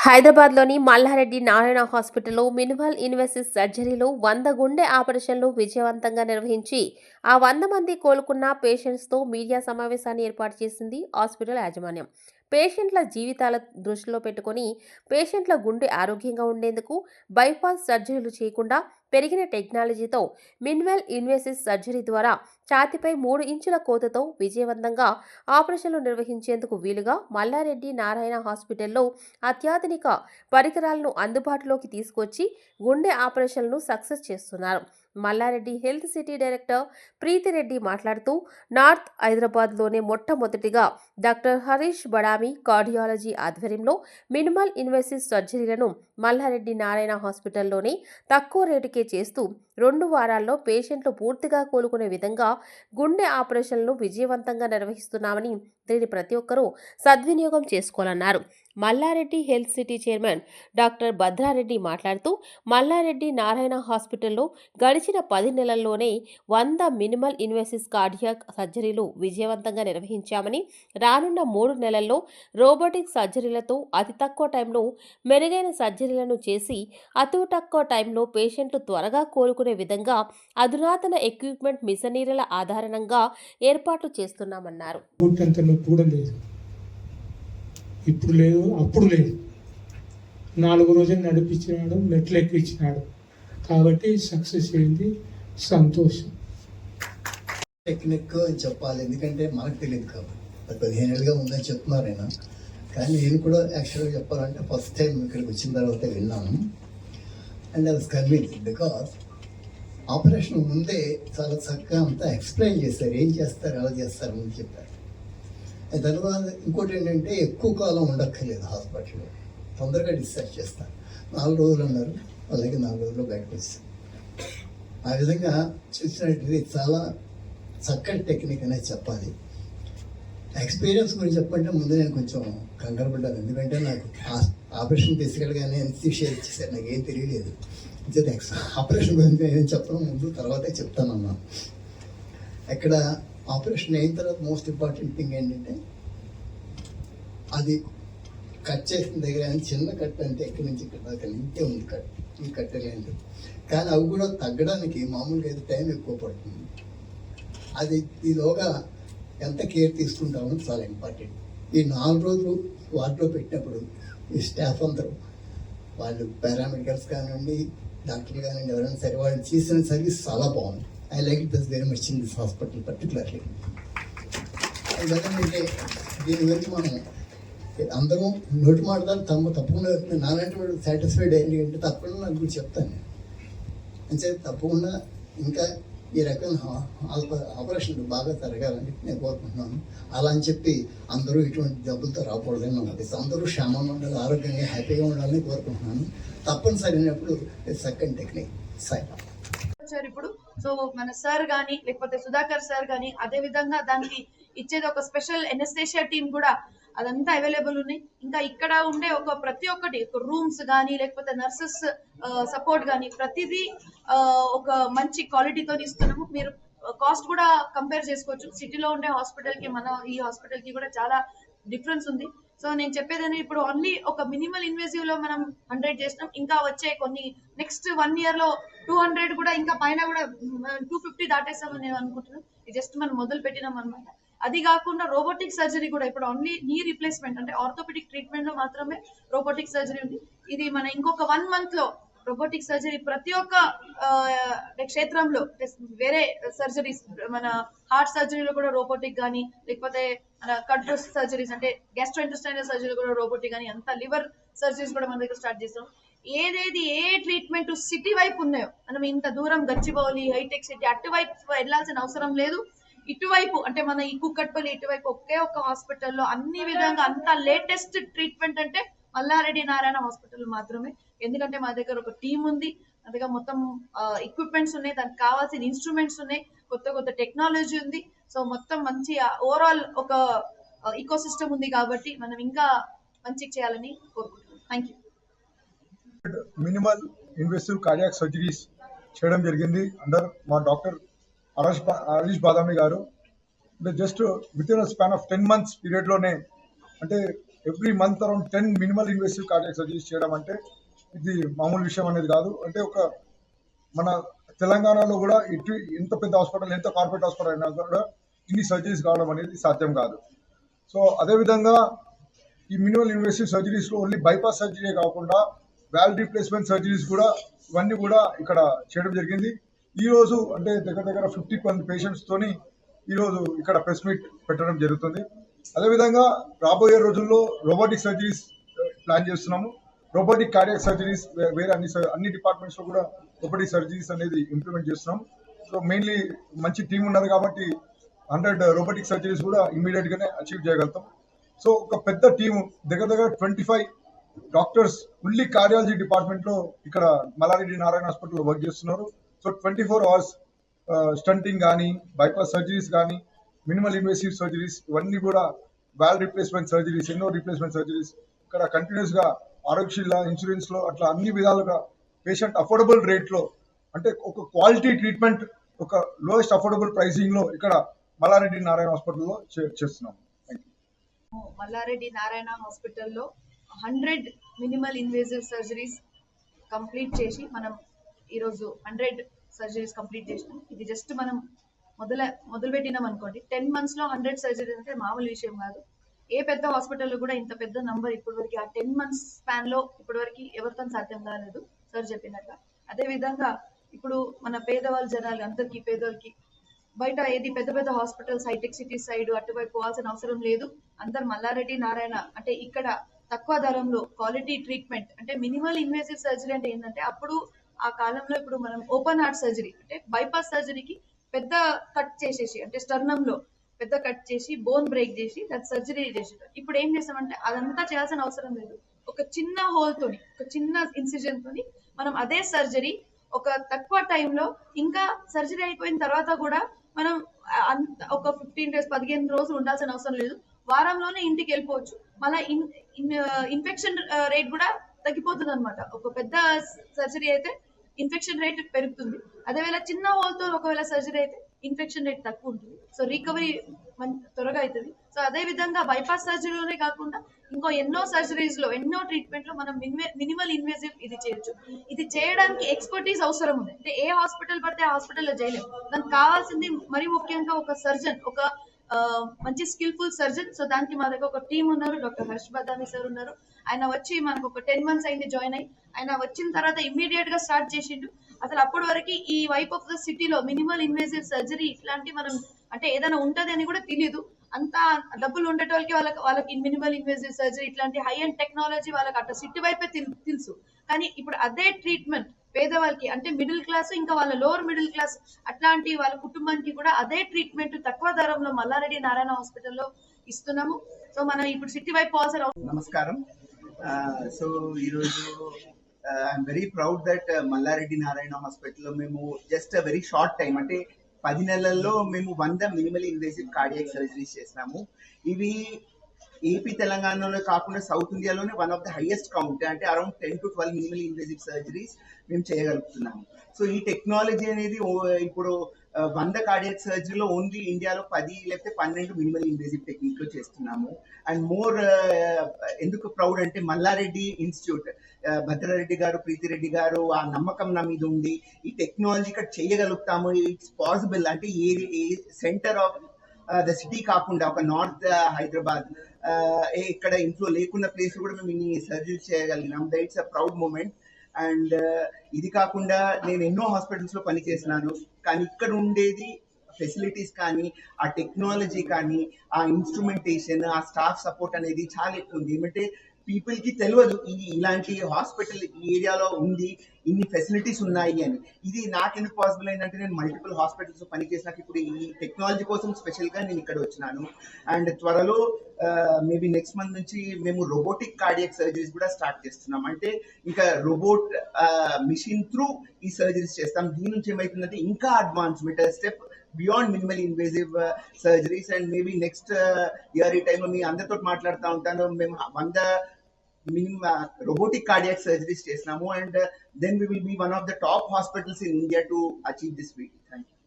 హైదరాబాద్లోని మల్లారెడ్డి నారాయణ హాస్పిటల్లో మినిమల్ ఇన్వెసిస్ సర్జరీలో వంద గుండె ఆపరేషన్లు విజయవంతంగా నిర్వహించి ఆ వంద మంది కోలుకున్న పేషెంట్స్తో మీడియా సమావేశాన్ని ఏర్పాటు చేసింది హాస్పిటల్ యాజమాన్యం. పేషెంట్ల జీవితాల దృష్టిలో పెట్టుకొని పేషెంట్ల గుండె ఆరోగ్యంగా ఉండేందుకు బైపాస్ సర్జరీలు చేయకుండా పెరిగిన టెక్నాలజీతో మిన్వెల్ ఇన్వెసిస్ సర్జరీ ద్వారా ఛాతిపై మూడు ఇంచుల కోతతో విజయవంతంగా ఆపరేషన్లు నిర్వహించేందుకు వీలుగా మల్లారెడ్డి నారాయణ హాస్పిటల్లో అత్యాధునిక పరికరాలను అందుబాటులోకి తీసుకొచ్చి గుండె ఆపరేషన్లను సక్సెస్ చేస్తున్నారు. Mallareddy health city director Preethireddy మాట్లాడుతూ నార్త్ హైదరాబాద్లోనే మొట్టమొదటిగా డాక్టర్ హరీష్ బడామి కార్డియాలజీ ఆధ్వర్యంలో మినిమల్ ఇన్వెసిస్ సర్జరీలను మల్లారెడ్డి నారాయణ హాస్పిటల్లోనే తక్కువ రేటుకే చేస్తూ రెండు వారాల్లో పేషెంట్లు పూర్తిగా కోలుకునే విధంగా గుండె ఆపరేషన్లను విజయవంతంగా నిర్వహిస్తున్నామని దీనిని ప్రతి ఒక్కరూ సద్వినియోగం చేసుకోవాలన్నారు. Malla Reddy health city chairman doctor Bhadra Reddy మాట్లాడుతూ మల్లారెడ్డి నారాయణ హాస్పిటల్లో గడిచిన పది నెలల్లోనే వంద మినిమల్ ఇన్వెసిస్ కార్డియాక్ సర్జరీలు విజయవంతంగా నిర్వహించామని రానున్న మూడు నెలల్లో రోబోటిక్ సర్జరీలతో అతి తక్కువ టైంలో మెరుగైన సర్జరీలను చేసి అతి తక్కువ టైంలో పేషెంట్లు త్వరగా కోలుకునే విధంగా అధునాతన ఎక్విప్మెంట్ మిషనరీల ఆధారంగా ఏర్పాట్లు చేస్తున్నామన్నారు. ఇప్పుడు లేదు అప్పుడు లేదు. నాలుగు రోజులు నడిపించినాడు మెట్లు ఎక్కించినాడు. కాబట్టి సక్సెస్ అయింది సంతోషం. టెక్నిక్ అని చెప్పాలి ఎందుకంటే మనకు తెలియదు కాబట్టి. అది పదిహేను ఏళ్ళుగా ఉందని చెప్తున్నారు ఆయన. కానీ నేను కూడా యాక్చువల్గా చెప్పాలంటే ఫస్ట్ టైం ఇక్కడికి వచ్చిన తర్వాత విన్నాను. And I was convince because operation ముందే చాలా చక్కగా అంతా ఎక్స్ప్లెయిన్ చేస్తారు. ఏం చేస్తారు ఎలా చేస్తారు అని చెప్పారు. ఆ తర్వాత ఇంకోటి ఏంటంటే ఎక్కువ కాలం ఉండక్కర్లేదు హాస్పిటల్లో. తొందరగా డిశ్చార్జ్ చేస్తారు. నాలుగు రోజులు అన్నారు. అలాగే నాలుగు రోజులు బయటకు వచ్చారు. ఆ విధంగా చూసినట్టు చాలా చక్కటి టెక్నిక్ అనేది చెప్పాలి. ఎక్స్పీరియన్స్ గురించి చెప్పంటే ముందు నేను కొంచెం కంగారు పడ్డాను. ఎందుకంటే నాకు ఆపరేషన్ తీసుకెళ్ళగానే ఎన్సీషియా ఇచ్చేసారు నాకు ఏం తెలియలేదు. అంతే ఆపరేషన్ గురించి నేను చెప్పడం ముందు తర్వాతే చెప్తానన్నా. అన్నాను అక్కడ ఆపరేషన్ అయిన తర్వాత మోస్ట్ ఇంపార్టెంట్ థింగ్ ఏంటంటే అది కట్ చేసిన దగ్గర చిన్న కట్ అంటే ఎక్కడి నుంచి ఇక్కడ దాకా ఇంతే ఉంది కట్ ఈ కట్టలేదు కానీ అవి కూడా తగ్గడానికి మామూలుగా అయితే టైం ఎక్కువ పడుతుంది. అది ఈలోగా ఎంత కేర్ తీసుకుంటామో చాలా ఇంపార్టెంట్ ఈ నాలుగు రోజులు వాటిలో పెట్టినప్పుడు ఈ స్టాఫ్ అందరూ వాళ్ళు పారామెడికల్స్ కానివ్వండి డాక్టర్లు కానీ ఎవరైనా సరే వాళ్ళు చేసిన సర్వీస్ చాలా బాగుంది. I like it very much in this hospital particularly అంటే దీని గురించి మనం అందరం నోటి మాట్లాడాలి తమ తప్పకుండా నాలాంటి వాడు సాటిస్ఫైడ్ అయ్యింది అంటే తప్పకుండా నాకు చెప్తాను. అంటే తప్పకుండా ఇంకా ఈ రకంగా ఆపరేషన్లు బాగా జరగాలని నేను కోరుకుంటున్నాను. అలా అని చెప్పి అందరూ ఇటువంటి జబ్బులతో రాకూడదని నా అందరూ క్షేమంగా ఉండాలి ఆరోగ్యంగా హ్యాపీగా ఉండాలని కోరుకుంటున్నాను. తప్పనిసరి అయినప్పుడు సెకండ్ టెక్నిక్ సైడ్ ఇప్పుడు. సో మన సార్ కానీ లేకపోతే సుధాకర్ సార్ గాని అదే విధంగా దానికి ఇచ్చేది ఒక స్పెషల్ ఎనెస్థేషియా టీమ్ కూడా. అదంతా అవైలబుల్ ఉన్నాయి. ఇంకా ఇక్కడ ఉండే ఒక ప్రతి ఒక్కటి రూమ్స్ కానీ లేకపోతే నర్సెస్ సపోర్ట్ కానీ ప్రతిదీ ఆ, ఒక మంచి క్వాలిటీతో ఇస్తున్నాము. మీరు కాస్ట్ కూడా కంపేర్ చేసుకోవచ్చు. సిటీలో ఉండే హాస్పిటల్కి మన ఈ హాస్పిటల్కి కూడా చాలా డిఫరెన్స్ ఉంది. సో నేను చెప్పేదని ఇప్పుడు ఓన్లీ ఒక మినిమల్ ఇన్వెసివ్లో మనం హండ్రెడ్ చేసినాం. ఇంకా వచ్చే కొన్ని నెక్స్ట్ వన్ ఇయర్లో టూ హండ్రెడ్ కూడా ఇంకా పైన కూడా టూ ఫిఫ్టీ దాటేస్తామని నేను అనుకుంటున్నాను. ఇది జస్ట్ మనం మొదలు పెట్టినాం అనమాట అది కాకుండా రోబోటిక్ సర్జరీ కూడా ఇప్పుడు ఓన్లీ నీ రిప్లేస్మెంట్ అంటే ఆర్థోపెడిక్ ట్రీట్మెంట్లో మాత్రమే రోబోటిక్ సర్జరీ ఉంది. ఇది మన ఇంకొక వన్ మంత్లో రోబోటిక్ సర్జరీ ప్రతి ఒక్క క్షేత్రంలో వేరే సర్జరీస్ మన హార్ట్ సర్జరీలో కూడా రోబోటిక్ కానీ లేకపోతే మన కట్ సర్జరీస్ అంటే గ్యాస్ట్రో ఇంటెస్టైనల్ సర్జరీ కూడా రోబోటిక్ కానీ అంత లివర్ సర్జరీస్ కూడా మన దగ్గర స్టార్ట్ చేస్తాం ఏదేది ఏ ట్రీట్మెంట్ సిటీ వైపు ఉన్నాయో మనం ఇంత దూరం గచ్చిబౌలి హైటెక్ సిటీ అటువైపు వెళ్ళాల్సిన అవసరం లేదు. ఇటువైపు అంటే మన ఈ కుక్కట్పల్లి ఇటువైపు ఒకే ఒక్క హాస్పిటల్లో అన్ని విధంగా అంత లేటెస్ట్ ట్రీట్మెంట్ అంటే మల్లారెడ్డి నారాయణ హాస్పిటల్ మాత్రమే. ఎందుకంటే మా దగ్గర ఒక టీం ఉంది. మా దగ్గర మొత్తం ఎక్విప్మెంట్స్ ఉన్నాయి. దానికి కావాల్సిన ఇన్స్ట్రుమెంట్స్ ఉన్నాయి. కొత్త కొత్త టెక్నాలజీ ఉంది. సో మొత్తం మంచి ఓవరాల్ ఒక ఈకో సిస్టమ్ ఉంది కాబట్టి మనం ఇంకా మంచి చేయాలని కోరుకుంటున్నాం. Thank you minimal invasive cardiac surgeries చేయడం జరిగింది. అందరు మా డాక్టర్ హరీష్ బా- హరీష్ బాదామి గారు. అంటే just with in span of ten months పీరియడ్లోనే అంటే every month around ten minimal invasive cardiac surgeries చేయడం అంటే ఇది మామూలు విషయం అనేది కాదు. అంటే ఒక మన తెలంగాణలో కూడా ఇటు ఎంత పెద్ద హాస్పిటల్ ఎంత కార్పొరేట్ హాస్పిటల్ అయినా కూడా ఇన్ని సర్జరీస్ కావడం అనేది సాధ్యం కాదు. సో అదేవిధంగా ఈ మినిమల్ ఇన్వెస్టివ్ సర్జరీస్లో ఓన్లీ బైపాస్ సర్జరీ కాకుండా వాల్ రీప్లేస్మెంట్ సర్జరీస్ కూడా ఇవన్నీ కూడా ఇక్కడ చేయడం జరిగింది. ఈ రోజు అంటే దగ్గర దగ్గర ఫిఫ్టీ మంది పేషెంట్స్ తోని ఈ రోజు ఇక్కడ ప్రెస్ మీట్ పెట్టడం జరుగుతుంది. అదేవిధంగా రాబోయే రోజుల్లో రోబోటిక్ సర్జరీస్ ప్లాన్ చేస్తున్నాము. రోబోటిక్ కార్డియాక్ సర్జరీస్ వేరే అన్ని అన్ని డిపార్ట్మెంట్స్లో కూడా రోబోటిక్ సర్జరీస్ అనేది ఇంప్లిమెంట్ చేస్తున్నాం. సో మెయిన్లీ మంచి టీం ఉన్నారు కాబట్టి హండ్రెడ్ రోబోటిక్ సర్జరీస్ కూడా ఇమ్మీడియట్గానే అచీవ్ చేయగలుగుతాం. సో ఒక పెద్ద టీం దగ్గర దగ్గర ట్వంటీ ఫైవ్ డాక్టర్స్ ఉల్లి కార్డియాలజీ డిపార్ట్మెంట్లో ఇక్కడ మల్లారెడ్డి నారాయణ హాస్పిటల్లో వర్క్ చేస్తున్నారు. So twenty four hours stenting కానీ బైపాస్ సర్జరీస్ కానీ మినిమల్ ఇన్వెసివ్ సర్జరీస్ ఇవన్నీ కూడా వాల్ రిప్లేస్మెంట్ సర్జరీస్ ఎన్నో రిప్లేస్మెంట్ సర్జరీస్ ఇక్కడ కంటిన్యూస్గా ఆరోగ్యశీల ఇన్సూరెన్స్లో అట్లా అన్ని విధాలుగా పేషెంట్ అఫోర్డబుల్ రేట్లో అంటే ఒక క్వాలిటీ ట్రీట్మెంట్ ఒక లోయెస్ట్ అఫోర్డబుల్ ప్రైసింగ్లో ఇక్కడ మల్లారెడ్డి నారాయణ హాస్పిటల్లో చేస్తున్నాం. మల్లారెడ్డి నారాయణ హాస్పిటల్లో hundred minimal invasive surgeries complete చేసి మనం ఈరోజు హండ్రెడ్ సర్జరీస్ కంప్లీట్ చేసినాం. ఇది జస్ట్ మనం మొదల మొదలు పెట్టినాం అనుకోండి. టెన్ మంత్స్లో హండ్రెడ్ సర్జరీస్ అంటే మామూలు విషయం కాదు. ఏ పెద్ద హాస్పిటల్లో కూడా ఇంత పెద్ద నంబర్ ఇప్పటివరకు ఆ టెన్ మంత్స్ స్పాన్లో ఇప్పటివరకు ఎవరితో సాధ్యం కాలేదు సార్ చెప్పినట్టు అదే విధంగా ఇప్పుడు మన పేదవాళ్ళ జనాలు అందరికీ పేదవాళ్ళకి బయట ఏది పెద్ద పెద్ద హాస్పిటల్స్ హైటెక్ సిటీ సైడ్ అటువైపు పోవాల్సిన అవసరం లేదు. అందరు మల్లారెడ్డి నారాయణ అంటే ఇక్కడ తక్కువ ధరంలో క్వాలిటీ ట్రీట్మెంట్ అంటే మినిమల్ ఇన్వేసివ్ సర్జరీ అంటే ఏంటంటే అప్పుడు ఆ కాలంలో ఇప్పుడు మనం ఓపెన్ హార్ట్ సర్జరీ అంటే బైపాస్ సర్జరీకి పెద్ద కట్ చేసేసి అంటే స్టర్నంలో లో పెద్ద కట్ చేసి బోన్ బ్రేక్ చేసి దాని సర్జరీ చేసేట ఇప్పుడు ఏం చేస్తామంటే అదంతా చేయాల్సిన అవసరం లేదు. ఒక చిన్న హోల్ తోని ఒక చిన్న ఇన్సిజన్ తోని మనం అదే సర్జరీ ఒక తక్కువ టైంలో ఇంకా సర్జరీ అయిపోయిన తర్వాత కూడా మనం అంత ఒక ఫిఫ్టీన్ డేస్ పదిహేను రోజులు ఉండాల్సిన అవసరం లేదు. వారంలోనే ఇంటికి వెళ్ళిపోవచ్చు. మళ్ళీ ఇన్ ఇన్ఫెక్షన్ రేట్ కూడా తగ్గిపోతుంది అనమాట ఒక పెద్ద సర్జరీ అయితే ఇన్ఫెక్షన్ రేట్ పెరుగుతుంది. అదేవేళ చిన్న హోల్తో ఒకవేళ సర్జరీ అయితే ఇన్ఫెక్షన్ రేట్ తక్కువ ఉంటుంది. సో రికవరీ త్వరగా అవుతుంది సో అదే విధంగా బైపాస్ సర్జరీలోనే కాకుండా ఇంకో ఎన్నో సర్జరీస్లో ఎన్నో ట్రీట్మెంట్లో మనం మినిమల్ ఇన్వేసివ్ ఇది చేయొచ్చు. ఇది చేయడానికి ఎక్స్పర్టీస్ అవసరం ఉంది. అంటే ఏ హాస్పిటల్ పడితే ఆ హాస్పిటల్లో చేయలేము దానికి కావాల్సింది మరి ముఖ్యంగా ఒక సర్జన్ ఒక మంచి స్కిల్ఫుల్ సర్జన్ సో దానికి మా దగ్గర ఒక టీం ఉన్నారు. డాక్టర్ హర్ష్ బదామి సార్ ఉన్నారు. ఆయన వచ్చి మనకు ఒక టెన్ మంత్స్ అయింది జాయిన్ అయ్యి. ఆయన వచ్చిన తర్వాత ఇమ్మీడియట్గా స్టార్ట్ చేసిండు. అసలు అప్పటి వరకు ఈ వైప్ ఆఫ్ ద సిటీలో మినిమల్ ఇన్వేసివ్ సర్జరీ ఇట్లాంటి మనం అంటే ఏదైనా ఉంటది అని కూడా తెలియదు అంత డబ్బులు ఉండేటోళ్ళకి వాళ్ళకి వాళ్ళకి మినిమల్ ఇన్వేసివ్ సర్జరీ ఇట్లాంటి హై అండ్ టెక్నాలజీ వాళ్ళకి అట్లా సిటీ వైపే తెలుసు కానీ ఇప్పుడు అదే ట్రీట్మెంట్ పేదవాళ్ళకి అంటే మిడిల్ క్లాస్ ఇంకా వాళ్ళ లోవర్ మిడిల్ క్లాస్ అట్లాంటి వాళ్ళ కుటుంబానికి కూడా అదే ట్రీట్మెంట్ తక్కువ ధరంలో మల్లారెడ్డి నారాయణ హాస్పిటల్లో ఇస్తున్నాము. సో మనం ఇప్పుడు సిటీ వైపు పోవాల్సిన అవసరం నమస్కారం. సో ఈరోజు I'm very proud that Malla Reddy Narayana హాస్పిటల్లో మేము జస్ట్ వెరీ షార్ట్ టైం అంటే పది నెలల్లో మేము వంద మినిమల్ ఇన్వేసివ్ కార్డియాక్ సర్జరీస్ చేసినాము. ఇవి ఏపీ తెలంగాణలో కాకుండా సౌత్ ఇండియాలోనే one of the highest count అంటే around ten to twelve minimal invasive surgeries మేము చేయగలుగుతున్నాము. సో ఈ టెక్నాలజీ అనేది ఇప్పుడు వంద కార్డియక్ సర్జరీలో ఓన్లీ ఇండియాలో పది లేకపోతే పన్నెండు మినిమల్ ఇన్వేసివ్ టెక్నిక్లో చేస్తున్నాము. అండ్ మోర్ ఎందుకు ప్రౌడ్ అంటే మల్లారెడ్డి ఇన్స్టిట్యూట్ భద్రారెడ్డి గారు ప్రీతిరెడ్డి గారు ఆ నమ్మకం నా మీద ఉంది ఈ టెక్నాలజీ ఇక్కడ చేయగలుగుతాము. ఇట్స్ పాసిబుల్ అంటే a centre of the city కాకుండా ఒక నార్త్ హైదరాబాద్ ఇక్కడ ఇంట్లో లేకున్న ప్లేస్ కూడా మేము ఇన్ని surgery చేయగలిగినాం. That's a proud moment and ఇది కాకుండా నేను ఎన్నో హాస్పిటల్స్లో పనిచేసినాను. కానీ ఇక్కడ ఉండేది ఫెసిలిటీస్ కానీ ఆ టెక్నాలజీ కానీ ఆ ఇన్స్ట్రుమెంటేషన్ ఆ స్టాఫ్ సపోర్ట్ అనేది చాలా ఎక్కువ ఉంది. ఏమంటే పీపుల్కి తెలియదు ఇది ఇలాంటి హాస్పిటల్ ఈ ఏరియాలో ఉంది ఇన్ని ఫెసిలిటీస్ ఉన్నాయి అని. ఇది నాకెందుకు పాసిబుల్ అయిందంటే నేను మల్టిపుల్ హాస్పిటల్స్ పనిచేసినాక ఇప్పుడు ఈ టెక్నాలజీ కోసం స్పెషల్గా నేను ఇక్కడ వచ్చినాను. అండ్ త్వరలో మేబీ నెక్స్ట్ మంత్ నుంచి మేము రోబోటిక్ కార్డియక్ సర్జరీస్ కూడా స్టార్ట్ చేస్తున్నాం. అంటే ఇంకా రోబోట్ మిషన్ త్రూ ఈ సర్జరీస్ చేస్తాం. దీని నుంచి ఏమైతుందంటే ఇంకా advancement step beyond minimal invasive surgeries and maybe next year ఈ టైంలో మీ అందరితో మాట్లాడుతూ ఉంటాను. మేము వంద మినిమం రోబోటిక్ కార్డియాక్ సర్జరీస్ చేసినాము. And then we will be one of the top hospitals in India to achieve this week thank you